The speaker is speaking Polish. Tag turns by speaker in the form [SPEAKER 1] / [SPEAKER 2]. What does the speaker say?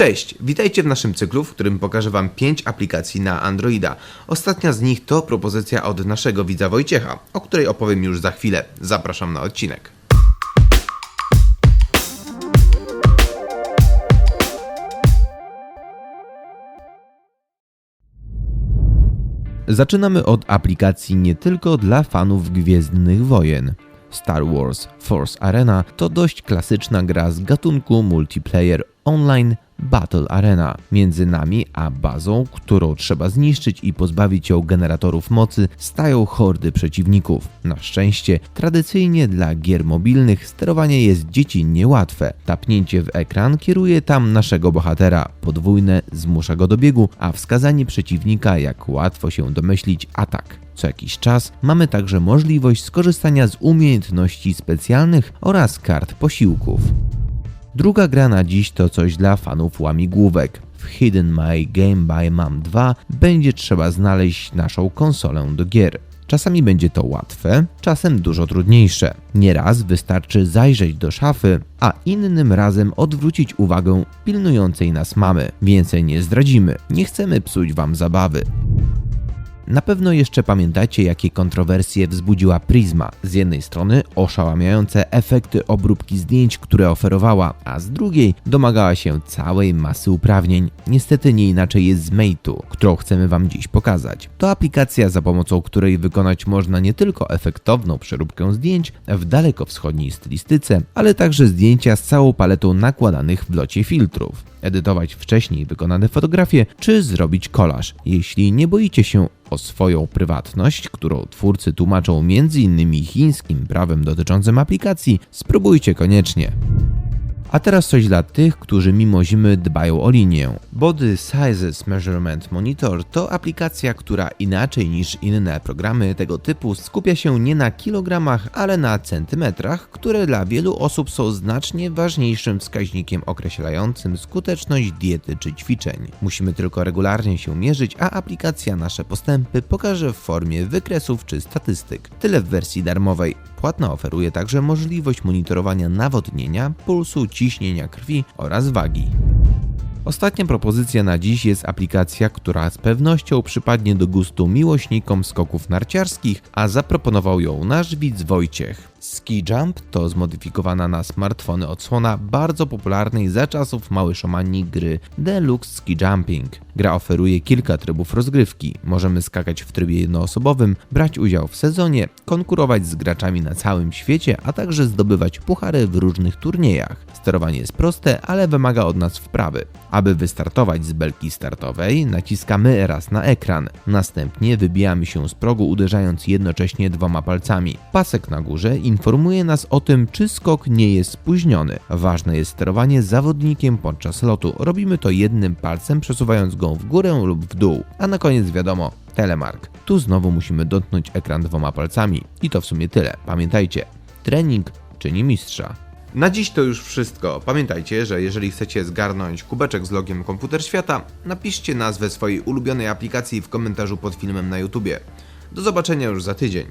[SPEAKER 1] Cześć, witajcie w naszym cyklu, w którym pokażę Wam 5 aplikacji na Androida. Ostatnia z nich to propozycja od naszego widza Wojciecha, o której opowiem już za chwilę. Zapraszam na odcinek. Zaczynamy od aplikacji nie tylko dla fanów Gwiezdnych Wojen. Star Wars Force Arena to dość klasyczna gra z gatunku multiplayer online Battle Arena. Między nami a bazą, którą trzeba zniszczyć i pozbawić ją generatorów mocy, stają hordy przeciwników. Na szczęście, tradycyjnie dla gier mobilnych sterowanie jest dziecinnie łatwe. Tapnięcie w ekran kieruje tam naszego bohatera, podwójne zmusza go do biegu, a wskazanie przeciwnika, jak łatwo się domyślić, atak. Co jakiś czas mamy także możliwość skorzystania z umiejętności specjalnych oraz kart posiłków. Druga gra na dziś to coś dla fanów łamigłówek. W Hidden My Game by Mam 2 będzie trzeba znaleźć naszą konsolę do gier. Czasami będzie to łatwe, czasem dużo trudniejsze. Nieraz wystarczy zajrzeć do szafy, a innym razem odwrócić uwagę pilnującej nas mamy. Więcej nie zdradzimy, nie chcemy psuć wam zabawy. Na pewno jeszcze pamiętacie, jakie kontrowersje wzbudziła Prisma. Z jednej strony oszałamiające efekty obróbki zdjęć, które oferowała, a z drugiej domagała się całej masy uprawnień. Niestety nie inaczej jest z Mate'u, którą chcemy Wam dziś pokazać. To aplikacja, za pomocą której wykonać można nie tylko efektowną przeróbkę zdjęć w dalekowschodniej stylistyce, ale także zdjęcia z całą paletą nakładanych w locie filtrów edytować wcześniej wykonane fotografie, czy zrobić kolaż. Jeśli nie boicie się o swoją prywatność, którą twórcy tłumaczą m.in. chińskim prawem dotyczącym aplikacji, spróbujcie koniecznie. A teraz coś dla tych, którzy mimo zimy dbają o linię. Body Sizes Measurement Monitor to aplikacja, która inaczej niż inne programy tego typu skupia się nie na kilogramach, ale na centymetrach, które dla wielu osób są znacznie ważniejszym wskaźnikiem określającym skuteczność diety czy ćwiczeń. Musimy tylko regularnie się mierzyć, a aplikacja nasze postępy pokaże w formie wykresów czy statystyk. Tyle w wersji darmowej. Płatna oferuje także możliwość monitorowania nawodnienia, pulsu, ciśnienia krwi oraz wagi. Ostatnia propozycja na dziś jest aplikacja, która z pewnością przypadnie do gustu miłośnikom skoków narciarskich, a zaproponował ją nasz widz Wojciech. Ski Jump to zmodyfikowana na smartfony odsłona bardzo popularnej za czasów Mały Szomani gry Deluxe Ski Jumping. Gra oferuje kilka trybów rozgrywki. Możemy skakać w trybie jednoosobowym, brać udział w sezonie, konkurować z graczami na całym świecie, a także zdobywać puchary w różnych turniejach. Sterowanie jest proste, ale wymaga od nas wprawy. Aby wystartować z belki startowej, naciskamy raz na ekran. Następnie wybijamy się z progu uderzając jednocześnie dwoma palcami. Pasek na górze informuje nas o tym, czy skok nie jest spóźniony. Ważne jest sterowanie zawodnikiem podczas lotu. Robimy to jednym palcem, przesuwając go w górę lub w dół. A na koniec wiadomo, telemark. Tu znowu musimy dotknąć ekran dwoma palcami. I to w sumie tyle. Pamiętajcie, trening czyni mistrza. Na dziś to już wszystko. Pamiętajcie, że jeżeli chcecie zgarnąć kubeczek z logiem Komputer Świata, napiszcie nazwę swojej ulubionej aplikacji w komentarzu pod filmem na YouTubie. Do zobaczenia już za tydzień.